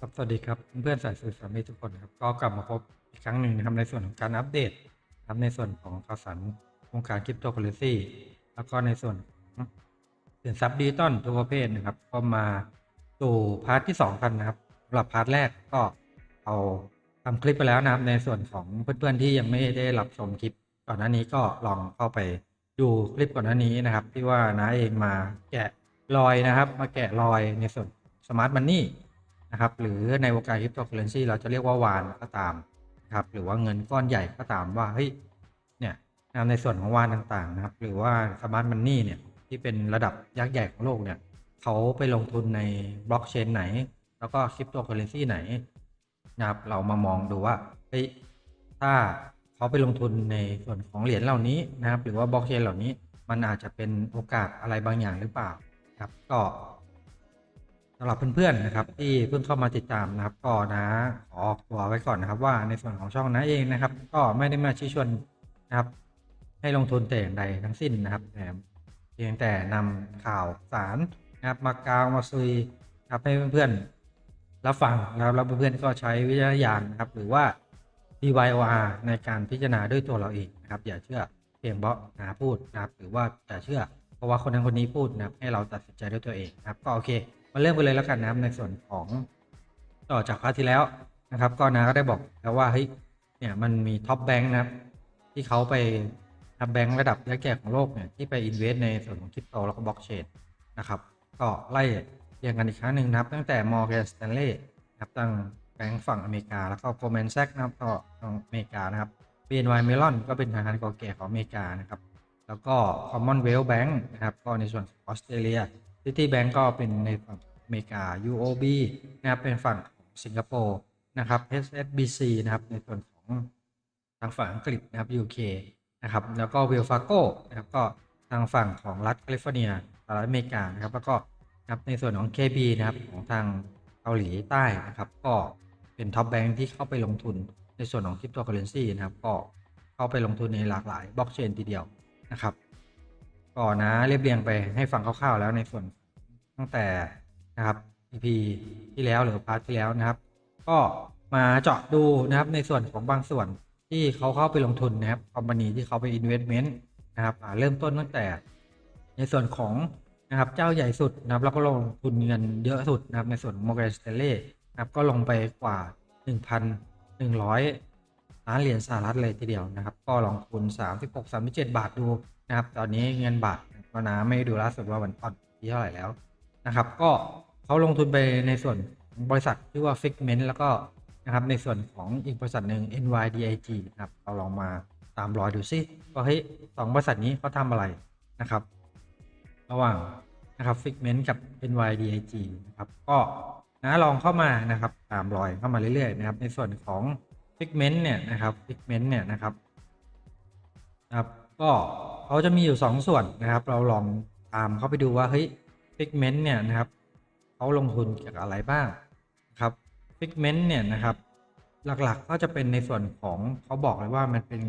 ครับสวัสดีครับเพื่อนๆสายสื่อสารมิทุกคนะครับก็กลับมาพบอีกครั้งหนึ่งนะครับในส่วนของการอัปเดตครับในส่วนของข่าวสารวงการคริปโตเคอเรนซีแล้วก็ในส่วนของสินทรัพย์ดิจิตอลทุกประเภทนะครับ ก็มาสู่พาร์ทที่ 2 กันนะครับสำหรับพาร์ทแรกก็เอาทำคลิปไปแล้วนะครับ ในส่วนของเพื่อนๆที่ยังไม่ได้รับชมคลิปก่อนหน้านี้ก็ลองเข้าไปดูคลิปก่อนหน้านี้นะครับ ที่ว่าน้าเองมาแกะรอยนะครับ มาแกะรอยในส่วนสมาร์ทมันนี่ นะครับ หรือในวงการคริปโตเคอเรนซีเราจะเรียกว่าวานก็ตามนะครับ หรือว่าเงินก้อนใหญ่ก็ตามว่าเฮ้ยเนี่ยในส่วนของวานต่างๆนะครับ หรือว่าสมาร์ทมันนี่เนี่ยที่เป็นระดับยักษ์ใหญ่ของโลกเนี่ยเขาไปลงทุนในบล็อกเชนไหน แล้วก็คริปโตเคอเรนซีไหนนะครับเรามามองดูว่าเฮ้ยถ้าเขาไปลงทุนในส่วนของเหรียญเหล่านี้นะครับ หรือว่าบล็อกเชนเหล่านี้มันอาจจะเป็นโอกาสอะไรบางอย่างหรือเปล่าครับก็ สำหรับเพื่อนๆนะครับ ที่เพิ่งเข้ามาติดตามนะครับ ก็นะขอออกตัวไว้ก่อนนะครับ ว่าในส่วนของช่องนะเองนะครับ ก็ไม่ได้มาชี้ชวนนะครับ ให้ลงทุนแต่อย่างใดทั้งสิ้นนะครับแต่เพียงแต่นำข่าวสารนะครับมากาวมาซุยนะครับให้เพื่อนๆรับฟังนะครับแล้วเพื่อนๆก็ใช้วิจารณญาณนะครับ หรือว่า DYOR ในการพิจารณาด้วยตัวเราเองนะครับ อย่าเชื่อเพียงเพราะนาพูดนะครับ หรือว่าอย่าเชื่อเพราะว่าคนนั้นคนนี้พูดนะครับ ให้เราตัดสินใจด้วยตัวเองนะครับ ก็โอเค มาเริ่มกันเลยแล้วกันนะครับในส่วนของต่อจากคราวที่แล้วนะครับ ก็นาก็ได้บอกแล้วว่าเฮ้ยเนี่ยมันมีท็อปแบงค์นะครับ ที่เขาไปทับแบงค์ระดับยักษ์ใหญ่ของโลกเนี่ยที่ไปอินเวสในส่วนของคริปโตแล้วก็บล็อกเชนนะครับก็ไล่เรียงกันอีกครั้งหนึ่งนะครับ ตั้งแต่ Morgan Stanley นะครับตั้งแบงก์ฝั่งอเมริกา แล้วก็ Goldman Sachs นะครับก็ฝั่งอเมริกานะครับ BNY Mellon ก็เป็นธนาคารเก่าแก่ของอเมริกานะครับ แล้วก็ Commonwealth Bank นะครับ ก็ในส่วนของออสเตรเลีย City Bank ก็เป็นในฝั่งอเมริกา UOB นะครับเป็นฝั่งของสิงคโปร์นะครับ HSBC นะครับในส่วนของทางฝั่งอังกฤษนะครับ UK นะครับแล้วก็ w e l l Fargo นะครับก็ทางฝั่งของรัฐแคลิฟอร์เนียสหรัฐอเมริกานะครับแล้วก็นะครับในส่วนของ KB นะครับของทางเกาหลีใต้นะครับก็เป็นท็อปแบงค์ที่เข้าไปลงทุนในส่วนของคริปโตเคอเรนซีนะครับก็เข้าไปลงทุนในหลากหลายบล็อกเชนทีเดียวนะครับก่อนนะเรียบเรียงไปให้ฟังคร่าวๆแล้วในส่วน ตั้งแต่นะครับ EP ที่แล้วหรือพาร์ทที่แล้วนะครับ ก็มาเจาะดูนะครับในส่วนของบางส่วนที่เขาเข้าไปลงทุนนะครับคอมพานีที่เขาไป investment นะครับเริ่มต้นตั้งแต่ในส่วนของนะครับเจ้าใหญ่สุดนะครับแล้วก็ลงทุนเงินเยอะสุดนะครับในส่วนของ Morgan Stanley นะครับก็ลงไปกว่า 1,100 ล้านเหรียญสหรัฐเลยทีเดียวนะครับ ก็ลองคูณ36 37 บาทดูนะครับ ตอนนี้เงินบาทก็นะไม่ดูล่าสุดว่าวันอ่อนที่เท่าไหร่แล้ว นะครับ ก็เขาลงทุนไปในส่วนบริษัทชื่อว่า Figment แล้วก็นะครับในส่วนของอีกบริษัทหนึ่ง NYDIG นะครับเราลองมาตามรอยดูซิว่าเฮ้ยสองบริษัทนี้เขาทำอะไรนะครับ ระหว่างนะครับ Figment กับ NYDIG นะครับก็นะลองเข้ามานะครับตามรอยเข้ามาเรื่อยๆนะครับ ในส่วนของ Figment เนี่ยนะครับ Figment เนี่ยนะครับนะครับ ก็เขาจะมีอยู่ 2 ส่วนนะครับ เราลองตามเข้าไปดูว่าเฮ้ย Figment เนี่ยนะครับเขาลงทุนเกี่ยวกับอะไรบ้างนะครับ Figment เนี่ยนะครับ หลักๆก็จะเป็นในส่วนของเขาบอกเลยว่ามันเป็น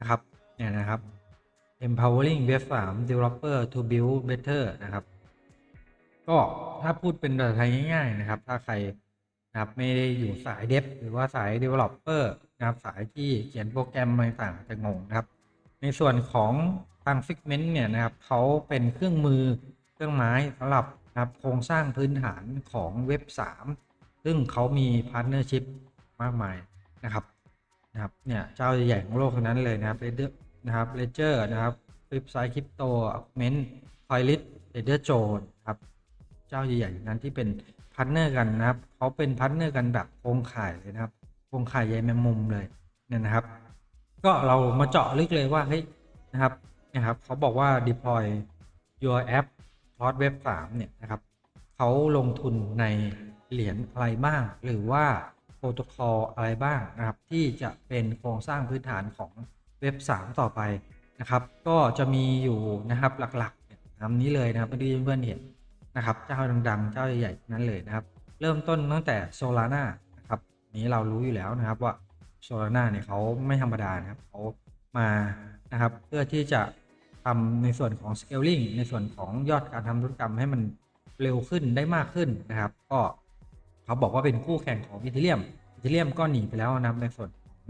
นะครับเนี่ยนะครับ empowering web 3 developer to build better นะครับ ก็ถ้าพูดเป็นภาษาไทยง่าย ๆ นะครับ ถ้าใครนะครับไม่ได้อยู่สายเดฟหรือว่าสาย developer นะครับสายที่เขียนโปรแกรมอะไรต่างๆจจะงงนะครับ ในส่วนของทาง Figment เนี่ยนะครับเขาเป็นเครื่องมือ เครื่องไม้สำหรับนะครับโครงสร้างพื้นฐานของเว็บ 3 ซึ่งเขามีพาร์ n เนอร์ชิพมากมายนะครับนะครับเนี่ยเจ้าใหญ่ของโลกทั้งนั้นเลยนะครับ Ledger นะครับ Ledger นะครับ Flipside Crypto Augment Coinlist Ledger j o ครับเจ้าใหญ่ๆนั้นที่เป็นพาร์ทเนอร์กันนะครับเขาเป็นพาร์ทเนอร์กันแบบโครงข่ายเลยนะครับโครงข่ายใยแมงมุมเลยเนี่ยนะครับ ก็เรามาเจาะลึกเลยว่าเฮ้ยนะครับนะครับเขาบอกว่า deploy your app cross web 3เนี่ยนะครับเขาลงทุนในเหรียญอะไรบ้าง หรือว่าโปรโตคอลอะไรบ้างนะครับ ที่จะเป็นโครงสร้างพื้นฐานของเว็บ 3 ต่อไปนะครับ ก็จะมีอยู่นะครับหลักๆนี่ยตานี้เลยนะครับที่เพื่อนๆเห็นนะครับ เจ้าดังๆ เจ้าใหญ่ๆนั้นเลยนะครับ เริ่มต้นตั้งแต่ Solana นะครับนี้เรารู้อยู่แล้วนะครับว่า Solana เนี่ยเขาไม่ธรรมดานะครับเขามานะครับ เพื่อที่จะ ทำในส่วนของ scaling ในส่วนของยอดการทำธุรกรรมให้มันเร็วขึ้นได้มากขึ้นนะครับ ก็เขาบอกว่าเป็นคู่แข่งของอีเทเรียมอีเทเรียมก็หนีไปแล้วนะในส่วนของ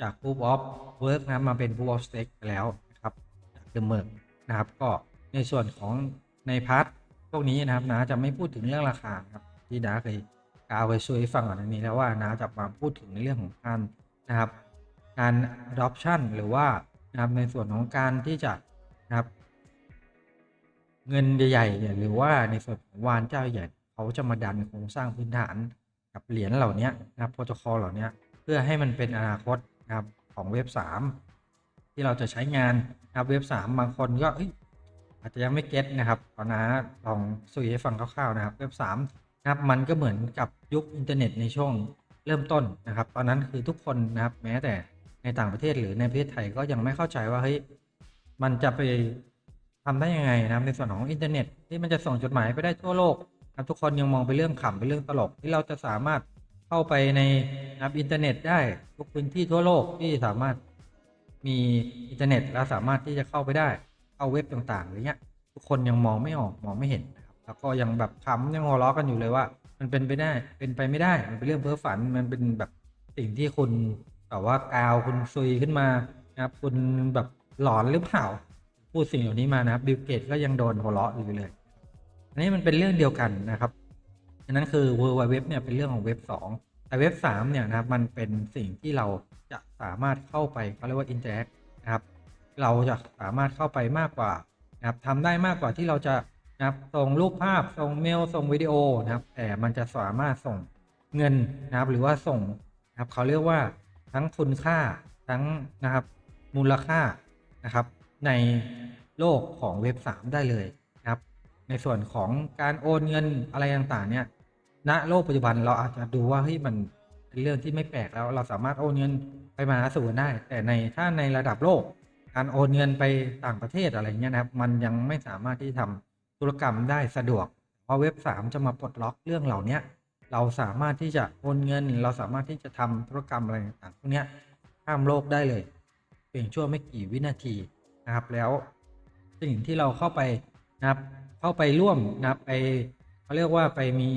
จาก proof of work นะมาเป็น proof of stake ไปแล้วนะครับจาก the merge นะครับก็ในส่วนของในพาร์ทพวกนี้นะครับนะจะไม่พูดถึงเรื่องราคาครับที่นาเคยกล่าวไปช่วยฟังก่อนอันนี้แล้วว่านาจะมาพูดถึงในเรื่องของการนะครับการ adoption หรือว่านะครับในส่วนของการที่จะ นะครับ เงินใหญ่ๆเนี่ยหรือว่าในส่วนของวานเจ้าใหญ่เขาจะมาดันโครงสร้างพื้นฐานกับเหรียญเหล่านี้นะครับโปรโตคอลเหล่านี้เพื่อให้มันเป็นอนาคตนะครับของเว็บ 3 ที่เราจะใช้งานนะครับเว็บ 3 บางคนก็อาจจะยังไม่เก็ตนะครับตอนนะลองสุยให้ฟังคร่าวๆนะครับเว็บ 3 นะครับมันก็เหมือนกับยุคอินเทอร์เน็ตในช่วงเริ่มต้นนะครับ ตอนนั้นคือทุกคนนะครับแม้แต่ในต่างประเทศหรือในประเทศไทยก็ยังไม่เข้าใจว่าเฮ้ย มันจะไปทำได้ยังไงนะครับในส่วนของอินเทอร์เน็ต ที่มันจะส่งจดหมายไปได้ทั่วโลกครับทุกคนยังมองไปนเรื่องขำเป็นเรื่องตลกที่เราจะสามารถเข้าไปในนะครับอินเทอร์เน็ตได้ทุกพื้นที่ทั่วโลกที่สามารถมีอินเทอร์เน็ตแล้วสามารถที่จะเข้าไปได้เข้าเว็บต่างๆอะไรเงี้ยทุกคนยังมองไม่ออกมองไม่เห็นนะครับแล้วก็ยังแบบขำยังหัวเราะกันอยู่เลยว่า มันเป็นไปได้เป็นไปไม่ได้มันเป็นเรื่องเพ้อฝันมันเป็นแบบสิ่งที่คุณแบบว่ากาวคุณซุยขึ้นมานะครับคุณแบบ หลอนหรือเปล่า พูดสิ่งเหล่านี้มานะครับบิลเกตก็ยังโดนหัวเราะอยู่เลย อันนี้มันเป็นเรื่องเดียวกันนะครับอันนั้นคือ World Wide Web เนี่ยเป็นเรื่องของเว็บ 2 แต่เว็บ 3 เนี่ยนะครับมันเป็นสิ่งที่เราจะสามารถเข้าไปเขาเรียกว่า interact นะครับ เราจะสามารถเข้าไปมากกว่านะครับทำได้มากกว่าที่เราจะนะครับส่งรูปภาพส่งเมลส่งวิดีโอนะครับแต่มันจะสามารถส่งเงินนะครับหรือว่าส่งนะครับเขาเรียกว่าทั้งคุณค่าทั้งนะครับมูลค่า นะครับ ในโลกของเว็บ 3 ได้เลยนะครับ ในส่วนของการโอนเงินอะไรต่างๆเนี่ยณโลกปัจจุบันเราอาจจะดูว่าเฮ้ยมันเป็นเรื่องที่ไม่แปลกแล้วเราสามารถโอนเงินไปมาหาสู่กันได้ แต่ในถ้าในระดับโลก การโอนเงินไปต่างประเทศอะไรเงี้ยนะครับ มันยังไม่สามารถที่ทำธุรกรรมได้สะดวก เพราะเว็บ 3 จะมาปลดล็อกเรื่องเหล่านี้เราสามารถที่จะโอนเงิน เราสามารถที่จะทำธุรกรรมอะไรต่างๆพวกนี้ข้ามโลกได้เลย เพียงชั่วไม่กี่วินาทีนะครับ แล้วสิ่งที่เราเข้าไปนะครับเข้าไปร่วมนะครับไปเขาเรียกว่าไปมี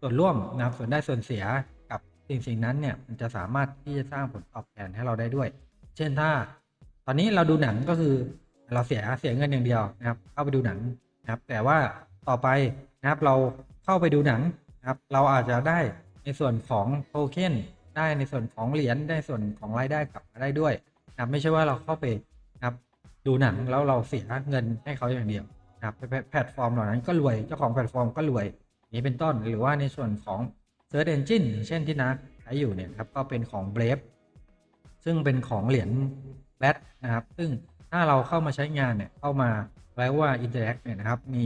ส่วนร่วมนะครับส่วนได้ส่วนเสียกับสิ่งสิ่งนั้นเนี่ยมันจะสามารถที่จะสร้างผลตอบแทนให้เราได้ด้วย เช่นถ้า ตอนนี้เราดูหนังก็คือเราเสียเสียเงินอย่างเดียวนะครับ เข้าไปดูหนังนะครับ แต่ว่าต่อไปนะครับเราเข้าไปดูหนังนะครับ เราอาจจะได้ในส่วนของโทเค็นได้ในส่วนของเหรียญได้ส่วนของรายได้กลับมาได้ด้วย นะครับไม่ใช่ว่าเราเข้าไปนะครับดูหนังแล้วเราเสียเงินให้เขาอย่างเดียวนะครับแพลตฟอร์มเหล่านั้นก็รวยเจ้าของแพลตฟอร์มก็รวยนี้เป็นต้นหรือว่าในส่วนของ Search Engine เช่นที่นักใช้อยู่เนี่ยครับก็เป็นของ Brave ซึ่งเป็นของเหรียญแบทนะครับซึ่งถ้าเราเข้ามาใช้งานเนี่ยเข้ามาแปลว่า Interact เนี่ยนะครับมี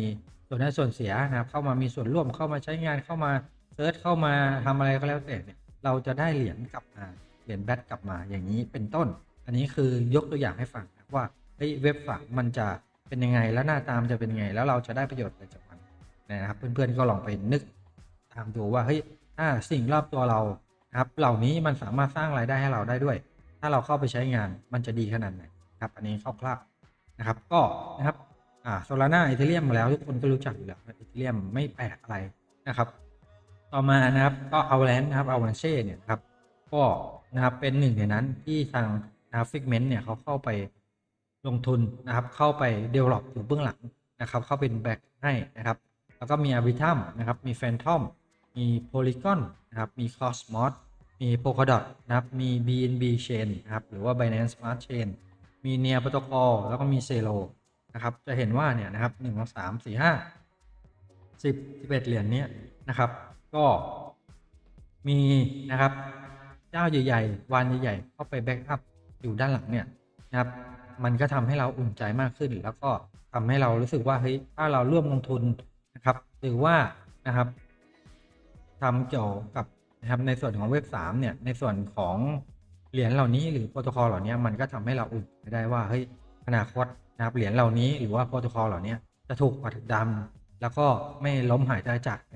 ส่วนได้ส่วนเสียนะครับเข้ามามีส่วนร่วมเข้ามาใช้งานเข้ามาเซิร์ชเข้ามาทำอะไรก็แล้วแต่เนี่ยเราจะได้เหรียญกลับมาเหรียญแบทกลับมาอย่างนี้เป็นต้น อันนี้คือยกตัวอย่างให้ฟังนะว่าเฮ้ยเว็บฝากมันจะเป็นยังไงแล้วหน้าตามจะเป็นยังไง แล้วเราจะได้ประโยชน์อะไรจากมันนะครับเพื่อนๆก็ลองไปนึกตามดูว่าเฮ้ยถ้าสิ่งรอบตัวเราครับเหล่านี้มันสามารถสร้างรายได้ให้เราได้ด้วย ถ้าเราเข้าไปใช้งานมันจะดีขนาดไหนครับอันนี้คร่าวๆนะครับก็นะครับอ่าโซลาร่าอีเทเรียมมาแล้วทุกคนก็รู้จักอยู่แล้วอีเทเรียมไม่แปลกอะไรนะครับต่อมานะครับก็เอาแลนนะครับเอาวันเช่เนี่ยครับก็นะครับเป็นหนึ่งในนั้นที่ทาง นะครับฟิกเมนต์เนี่ยเขาเข้าไปลงทุนนะครับ เข้าไป develop อยู่เบื้องหลังนะครับ เข้าเป็นแบ็กให้นะครับ แล้วก็มี Arbitrum นะครับ มี Phantom มี Polygon นะครับ มี Cosmos มี Polkadot นะครับ มี BNB Chain นะครับ หรือว่า Binance Smart Chain มี Near Protocol แล้วก็มี Celo นะครับ จะเห็นว่าเนี่ยนะครับ1 2 3 4 5 10 11 เหรียญเนี้ยนะครับ ก็มีนะครับ เจ้าใหญ่ๆวานใหญ่ๆเข้าไปแบ็กอัพ อยู่ด้านหลังเนี่ยนะครับมันก็ทำให้เราอุ่นใจมากขึ้น แล้วก็ทำให้เรารู้สึกว่าเฮ้ยถ้าเราร่วมลงทุนนะครับ หรือว่านะครับทำเกี่ยวกับนะครับในส่วนของเว็บ3เนี่ยในส่วนของเหรียญเหล่านี้หรือโปรโตคอลเหล่านี้มันก็ทำให้เราอุ่นใจได้ว่าเฮ้ยอนาคตนะครับเหรียญเหล่านี้หรือว่าโปรโตคอลเหล่านี้จะถูกผลักดันแล้วก็ไม่ล้มหายใจจากไป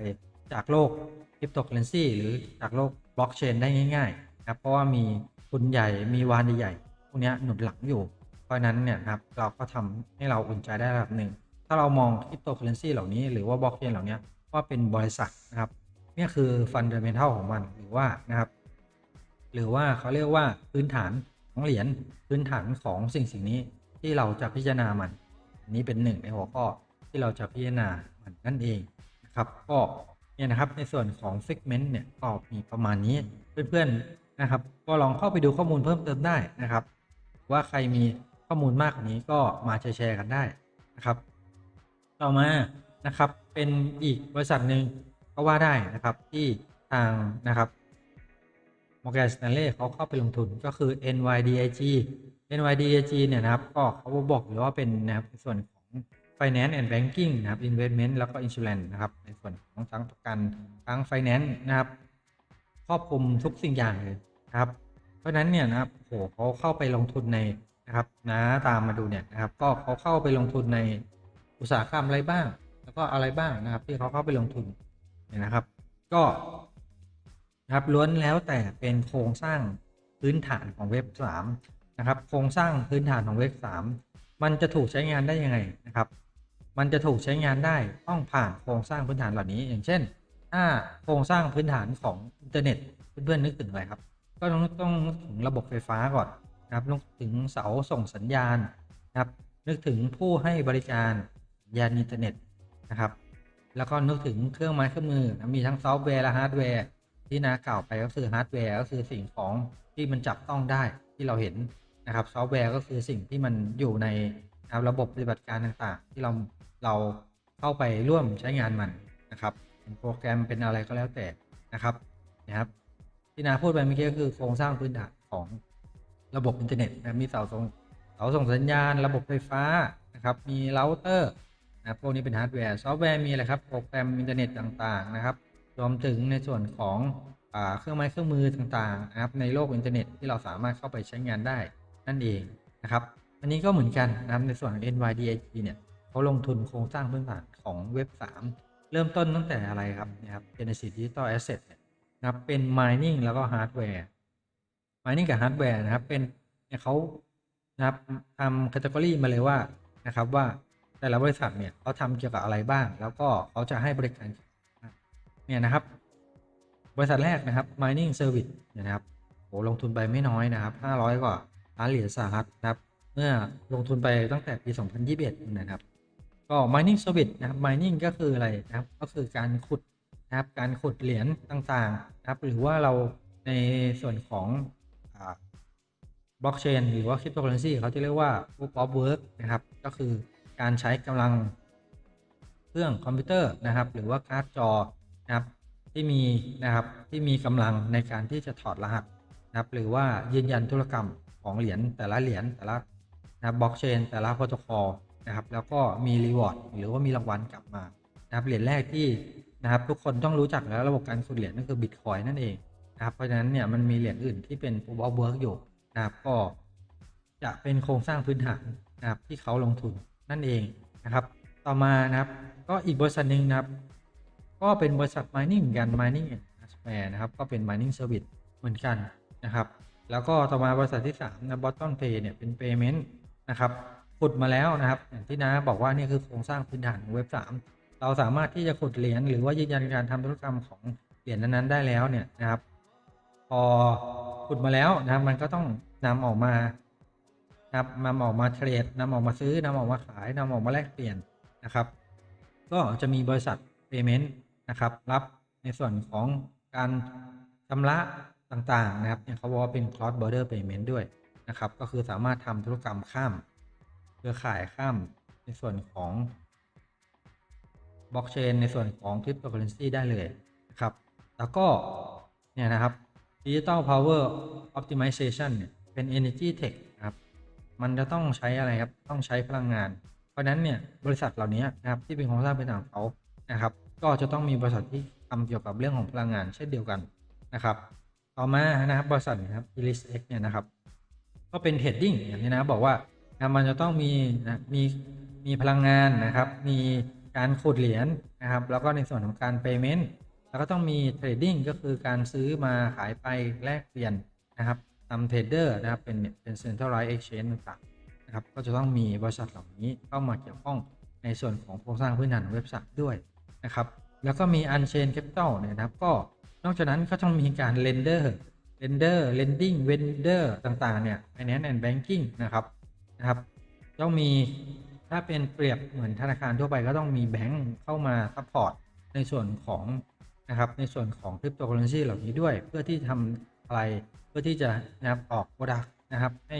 จากโลกคริปโตเคอเรนซีหรือจากโลกบล็อกเชนได้ง่ายๆนะครับเพราะว่ามี ทุนใหญ่มีวานใหญ่ๆพวกนี้หนุนหลังอยู่ เพราะนั้นเนี่ยนะครับเราก็ทำให้เราอุ่นใจได้ระดับหนึ่ง ถ้าเรามองคริปโตเคอเรนซีเหล่านี้หรือว่าบล็อกเชนเหล่านี้ว่าเป็นบริษัทนะครับเนี่ยคือฟันเดเมนทัลของมันหรือว่านะครับ หรือว่าเขาเรียกว่าพื้นฐานของเหรียญพื้นฐานของสิ่งสิ่งนี้ที่เราจะพิจารณามันอันนี้เป็นหนึ่งในหัวข้อที่เราจะพิจารณามันนั่นเองนะครับก็เนี่ยนะครับในส่วนของ segment เนี่ยก็มีประมาณนี้เพื่อนๆ นะครับ ก็ลองเข้าไปดูข้อมูลเพิ่มเติมได้นะครับ ว่าใครมีข้อมูลมากกว่านี้ก็มาแชร์กันได้นะครับ ต่อมานะครับเป็นอีกบริษัทหนึ่งก็ว่าได้นะครับที่ทางนะครับ Morgan Stanley เขาเข้าไปลงทุนก็คือ NYDIG NYDIG เนี่ยนะครับก็เขาบอกอยู่ว่าเป็นนะครับในส่วนของ Finance and Banking นะครับ Investment แล้วก็ Insurance นะครับในส่วนของทั้งประกันทั้ง Finance นะครับ ครอบคลุมทุกสิ่งอย่างเลยนะครับ เพราะฉะนั้นเนี่ยนะครับโอ้โหเขาเข้าไปลงทุนในนะครับนะตามมาดูเนี่ยนะครับ ก็เขาเข้าไปลงทุนในอุตสาหกรรมอะไรบ้าง แล้วก็อะไรบ้างนะครับ ที่เขาเข้าไปลงทุนเนี่ยนะครับ ก็นะครับล้วนแล้วแต่เป็นโครงสร้างพื้นฐานของเว็บ3นะครับ โครงสร้างพื้นฐานของเว็บ3มันจะถูกใช้งานได้ยังไงนะครับ มันจะถูกใช้งานได้ต้องผ่านโครงสร้างพื้นฐานเหล่านี้ อย่างเช่น ถ้าโครงสร้างพื้นฐานของอินเทอร์เน็ตเพื่อนๆนึกถึงอะไรครับ ก็ต้องต้องนึกถึงระบบไฟฟ้าก่อนนะครับนึกถึงเสาส่งสัญญาณนะครับ นึกถึงผู้ให้บริการสัญญาณอินเทอร์เน็ตนะครับ แล้วก็นึกถึงเครื่องไม้เครื่องมือนะมีทั้งซอฟต์แวร์และฮาร์ดแวร์ที่นากล่าวไปก็คือฮาร์ดแวร์ก็คือสิ่งของที่มันจับต้องได้ที่เราเห็นนะครับซอฟต์แวร์ก็คือสิ่งที่มันอยู่ในนะรระบบปฏิบัติการต่างๆ ที่เราเราเข้าไปร่วมใช้งานมันนะครับ เป็นโปรแกรมเป็นอะไรก็แล้วแต่นะครับนะครับ ที่นาพูดไปเมื่อกี้ก็คือโครงสร้างพื้นฐานของระบบอินเทอร์เน็ตนะมีเสาส่งเสาส่งสัญญาณ ระบบไฟฟ้านะครับ มีเราเตอร์นะพวกนี้เป็นฮาร์ดแวร์ซอฟต์แวร์มีอะไรครับโปรแกรมอินเทอร์เน็ตต่างๆนะครับ รวมถึงในส่วนของอเครื่องไม้เครื่องมือต่างๆนะครับในโลกอินเทอร์เน็ตที่เราสามารถเข้าไปใช้งานได้นั่นเองนะครับอันนี้ก็เหมือนกันนะครับในส่วนของ NYDIG เนี่ยเขาลงทุนโครงสร้างพื้นฐานของเว็บ 3 เริ่มต้นตั้งแต่อะไรครับนะครับ Genesis Digital Asset เนี่ยนะครับเป็น mining แล้วก็ hardware mining กับ hardware นะครับเป็นเนี่ยเขานะครับทำ category มาเลยว่านะครับว่าแต่ละบริษัทเนี่ยเขาทำเกี่ยวกับอะไรบ้าง แล้วก็เขาจะให้บริการเนี่ยนะครับ บริษัทแรกนะครับ mining service เนี่ยนะครับโหลงทุนไปไม่น้อยนะครับ500กว่าล้านเหรียญสหรัฐนะครับ เมื่อลงทุนไปตั้งแต่ปี 2021 นะครับ ก็ mining service นะครับ mining ก็คืออะไรนะครับ ก็คือการขุดนะครับ การขุดเหรียญต่างๆนะครับ หรือว่าเราในส่วนของบล็อกเชนหรือว่าคริปโตเคอเรนซีเขาจะเรียกว่า proof of work นะครับ ก็คือการใช้กำลังเครื่องคอมพิวเตอร์นะครับ หรือว่าการ์ดจอนะครับที่มีนะครับที่มีกำลังในการที่จะถอดรหัสนะครับ หรือว่ายืนยันธุรกรรมของเหรียญแต่ละเหรียญแต่ละนะบล็อกเชนแต่ละโปรโตคอล นะครับ แล้วก็มีรีวอร์ดหรือว่ามีรางวัลกลับมานะครับเหรียญแรกที่นะครับ ทุกคนต้องรู้จักแล้วระบบการขุดเหรียญนั่นคือบิตคอยนั่นเองนะครับเพราะฉะนั้นเนี่ยมันมีเหรียญอื่นที่เป็น proof of work อยู่นะครับก็จะเป็นโครงสร้างพื้นฐานนะครับที่เขาลงทุนนั่นเองนะครับ ต่อมานะครับ ก็อีกบริษัทหนึ่งนะครับ ก็เป็นบริษัท mining เหมือนกัน mining and spare นะครับ ก็เป็น mining service เหมือนกันนะครับ แล้วก็ต่อมาบริษัทที่3นะ bottom pay เนี่ยเป็น payment นะครับ ขุดมาแล้วนะครับอย่างที่น้าบอกว่านี่คือโครงสร้างพื้นฐานของเว็บ 3 เราสามารถที่จะขุดเหรียญหรือว่ายืนยันการทำธุรกรรมของเหรียญนั้นๆได้แล้วเนี่ยนะครับ พอขุดมาแล้วนะครับมันก็ต้องนำออกมานะครับนำออกมาเทรดนำออกมาซื้อนำออกมาขายนำออกมาแลกเปลี่ยนนะครับ ก็จะมีบริษัท payment นะครับ รับในส่วนของการชำระต่างๆนะครับเนี่ยเขาบอกว่าเป็น cross border payment ด้วยนะครับ ก็คือสามารถทำธุรกรรมข้าม เครือข่ายข้ามในส่วนของบล็อกเชนในส่วนของคริปโตเคอเรนซีได้เลยนะครับ แล้วก็ เนี่ยนะครับ Digital Power Optimization เนี่ยเป็น Energy Tech นะครับ มันจะต้องใช้อะไรครับ ต้องใช้พลังงาน เพราะนั้นเนี่ยบริษัทเหล่านี้นะครับที่เป็นโครงสร้างพื้นของเขานะครับ ก็จะต้องมีบริษัทที่ทำเกี่ยวกับเรื่องของพลังงานเช่นเดียวกันนะครับ ต่อมานะครับบริษัทนะครับ e l i s x เนี่ยนะครับ ก็เป็นเทรดดิ้งอย่างที่นะบอกว่า นะมันจะต้องมีนะมีมีพลังงานนะครับ มีการขุดเหรียญนะครับ แล้วก็ในส่วนของการ payment แล้วก็ต้องมีเทรดดิ้งก็คือการซื้อมาขายไปแลกเปลี่ยนนะครับทำเทรดเดอร์นะครับเป็นเป็น centralized exchange ต่างๆนะครับก็จะต้องมีบริษัทเหล่านี้เข้ามาเกี่ยวข้องในส่วนของโครงสร้างพื้นฐานของเว็บไซต์ด้วยนะครับ แล้วก็มี Unchain Capital เนี่ยนะครับ ก็นอกจากนั้นก็ต้องมีการ Lender Lender Lending Vendor ต่างๆเนี่ย Finance and Banking นะครับ นะครับต้องมีถ้าเป็นเปรียบเหมือนธนาคารทั่วไปก็ต้องมีแบงก์เข้ามาซัพพอร์ตในส่วนของนะครับในส่วนของคริปโตเคอเรนซีเหล่านี้ด้วย เพื่อที่ทำอะไรเพื่อที่จะนะครับออกโปรดักนะครับให้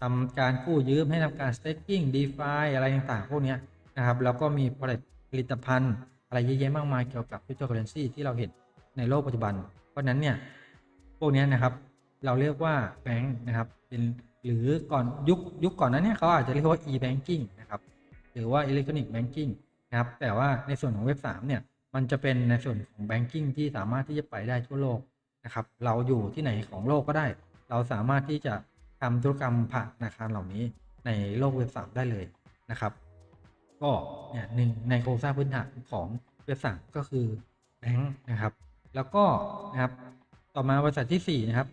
ทำการกู้ยืมให้ทำการ staking DeFi อะไรต่างๆพวกนี้นะครับแล้วก็มีผลิตผลิตภัณฑ์อะไรเยอะแยะมากมายเกี่ยวกับคริปโตเคอเรนซีที่เราเห็นในโลกปัจจุบัน เพราะนั้นเนี่ยพวกนี้นะครับเราเรียกว่าแบงค์นะครับเป็นหรือก่อนยุคยุคก่อนนั้นเนี่ยเขาอาจจะเรียกว่า e-banking นะครับ หรือว่า electronic banking นะครับ แต่ว่าในส่วนของเว็บ3เนี่ย มันจะเป็นในส่วนของ banking ที่สามารถที่จะไปได้ทั่วโลกนะครับ เราอยู่ที่ไหนของโลกก็ได้ เราสามารถที่จะทำธุรกรรมผ่านธนาคารเหล่านี้ในโลกเว็บ3ได้เลยนะครับ ก็เนี่ยหนึ่งในโครงสร้างพื้นฐานของเว็บ3ก็คือแบงค์นะครับ แล้วก็นะครับ ต่อมาบริษัทที่4นะครับ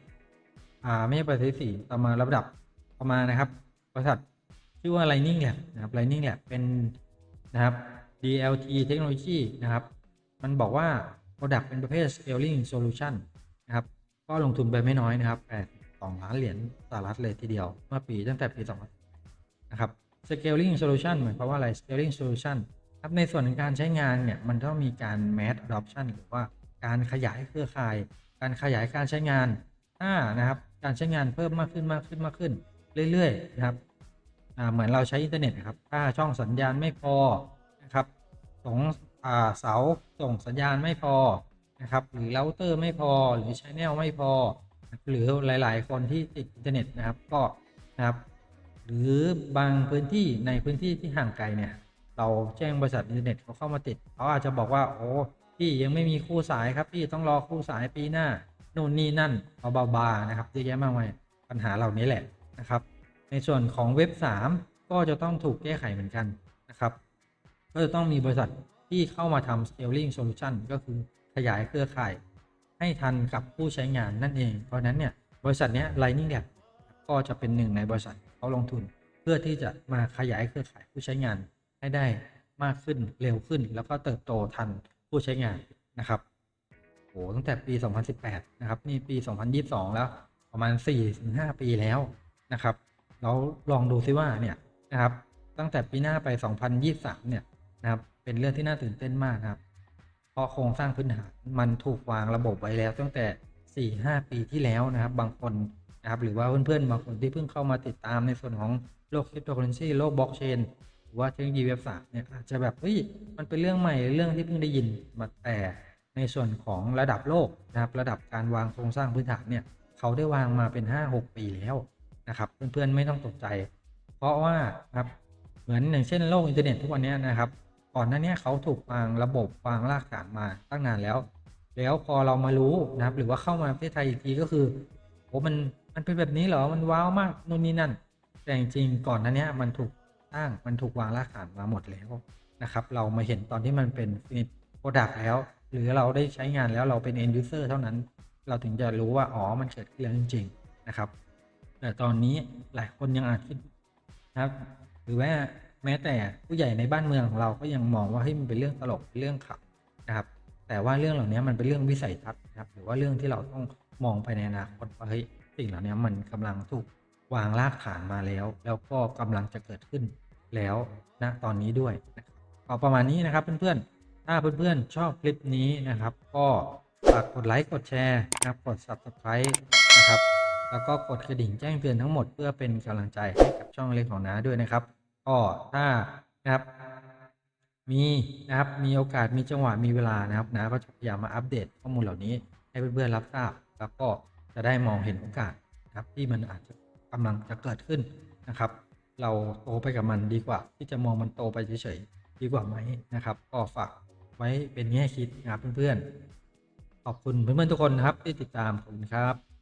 อ่าไม่ใช่บริษัทที่ต่อมาระดับต่อมานะครับ บริษัทชื่อว่า Lightning Lab นะครับ Lightning Lab เป็นนะครับ DLT Technology นะครับ มันบอกว่า Product เป็นประเภท Scaling Solution นะครับ ก็ลงทุนไปไม่น้อยนะครับ82ล้านเหรียญสหรัฐเลยทีเดียว เมื่อปีตั้งแต่ปี 2000 นะครับ Scaling Solution หมายความว่าอะไร Scaling Solution ครับในส่วนของการใช้งานเนี่ย มันต้องมีการ Mass Adoption หรือว่าการขยายเครือข่าย การขยายการใช้งาน ถ้านะครับ การใช้งานเพิ่มมากขึ้นมากขึ้นมากขึ้น เรื่อยๆนะครับเหมือนเราใช้อินเทอร์เน็ตนะครับ ถ้าช่องสัญญาณไม่พอนะครับสองเสาส่งสัญญาณไม่พอนะครับ หรือเราเตอร์ไม่พอหรือชแนลไม่พอ หรือหลาย ๆ คนที่ติดอินเทอร์เน็ตนะครับก็นะครับ หรือบางพื้นที่ในพื้นที่ที่ห่างไกลเนี่ย เราแจ้งบริษัทอินเทอร์เน็ตเขาเข้ามาติดเขาอาจจะบอกว่าโอ้พี่ยังไม่มีคู่สายครับพี่ต้องรอคู่สายปีหน้า นู่นนี่นั่นเอาบาๆนะครับเยอะแยะมากมายปัญหาเหล่านี้แหละนะครับ ในส่วนของเว็บ 3 ก็จะต้องถูกแก้ไขเหมือนกันนะครับ ก็จะต้องมีบริษัทที่เข้ามาทำ scaling solution ก็คือขยายเครือข่าย ให้ทันกับผู้ใช้งานนั่นเอง เพราะฉะนั้นเนี่ยบริษัทเนี้ย Lightning Lab ก็จะเป็นหนึ่งในบริษัทเขาลงทุน เพื่อที่จะมาขยายเครือข่ายผู้ใช้งานให้ได้มากขึ้นเร็วขึ้น แล้วก็เติบโตทันผู้ใช้งานนะครับ โหตั้งแต่ปี 2018 นะครับ นี่ปี 2022 แล้วประมาณ 4-5 ปีแล้วนะครับเราลองดูซิว่าเนี่ยนะครับ ตั้งแต่ปีหน้าไป 2023 เนี่ยนะครับ เป็นเรื่องที่น่าตื่นเต้นมากนะครับ เพราะโครงสร้างพื้นฐานมันถูกวางระบบไว้แล้ว ตั้งแต่ 4-5 ปีที่แล้วนะครับ บางคนนะครับ หรือว่าเพื่อนๆบางคนที่เพิ่งเข้ามาติดตามในส่วนของโลกคริปโตเคอเรนซีโลกบล็อกเชนหรือว่าเทคโนโลยีเว็บสามเนี่ยอาจจะแบบเฮ้ยมันเป็นเรื่องใหม่เรื่องที่เพิ่งได้ยินมาแต่ ในส่วนของระดับโลกนะครับระดับการวางโครงสร้างพื้นฐานเนี่ยเขาได้วางมาเป็น 5-6 ปีแล้วนะครับเพื่อนๆไม่ต้องตกใจ เพราะว่าครับเหมือนอย่างเช่นโลกอินเทอร์เน็ตทุกวันนี้นะครับก่อนหน้านี้เขาถูกวางระบบวางรากฐานมาตั้งนานแล้ว แล้วพอเรามารู้นะครับหรือว่าเข้ามาประเทศไทยอีกทีก็คือโอ้มันมันเป็นแบบนี้เหรอมันว้าวมากนู่นนี่นั่น แต่จริงๆก่อนหน้านี้มันถูกตั้งมันถูกวางรากฐานมาหมดแล้วนะครับ เรามาเห็นตอนที่มันเป็น finish product แล้ว หรือเราได้ใช้งานแล้วเราเป็น end user เท่านั้น เราถึงจะรู้ว่า อ๋อ มันเกิดขึ้นแล้วจริง ๆ นะครับ แต่ตอนนี้หลายคนยังอาจคิดนะครับ หรือว่าแม้แต่ผู้ใหญ่ในบ้านเมืองของเราก็ยังมองว่าเฮ้ยมันเป็นเรื่องตลกเป็นเรื่องขำนะครับ แต่ว่าเรื่องเหล่านี้มันเป็นเรื่องวิสัยทัศน์นะครับ หรือว่าเรื่องที่เราต้องมองไปในอนาคตว่าเฮ้ยสิ่งเหล่านี้มันกำลังถูกวางรากฐานมาแล้ว แล้วก็กำลังจะเกิดขึ้นแล้วณตอนนี้ด้วยนะครับก็ประมาณนี้นะครับเพื่อนๆ ถ้าเพื่อนๆชอบคลิปนี้นะครับ ก็ฝากกดไลค์กดแชร์นะครับกด subscribe นะครับ แล้วก็กดกระดิ่งแจ้งเตือนทั้งหมดเพื่อเป็นกำลังใจให้กับช่องเล็กของน้าด้วยนะครับ ก็ถ้านะครับมีนะครับมีโอกาสมีจังหวะมีเวลานะครับน้าก็จะพยายามมาอัปเดตข้อมูลเหล่านี้ให้เพื่อนๆรับทราบ แล้วก็จะได้มองเห็นโอกาสนะครับที่มันอาจจะกำลังจะเกิดขึ้นนะครับ เราโตไปกับมันดีกว่า ที่จะมองมันโตไปเฉยๆดีกว่าไหมนะครับ ก็ฝาก ไว้เป็นแง่คิดนะครับเพื่อนๆขอบคุณเพื่อนๆทุกคนนะครับที่ติดตามผมครับ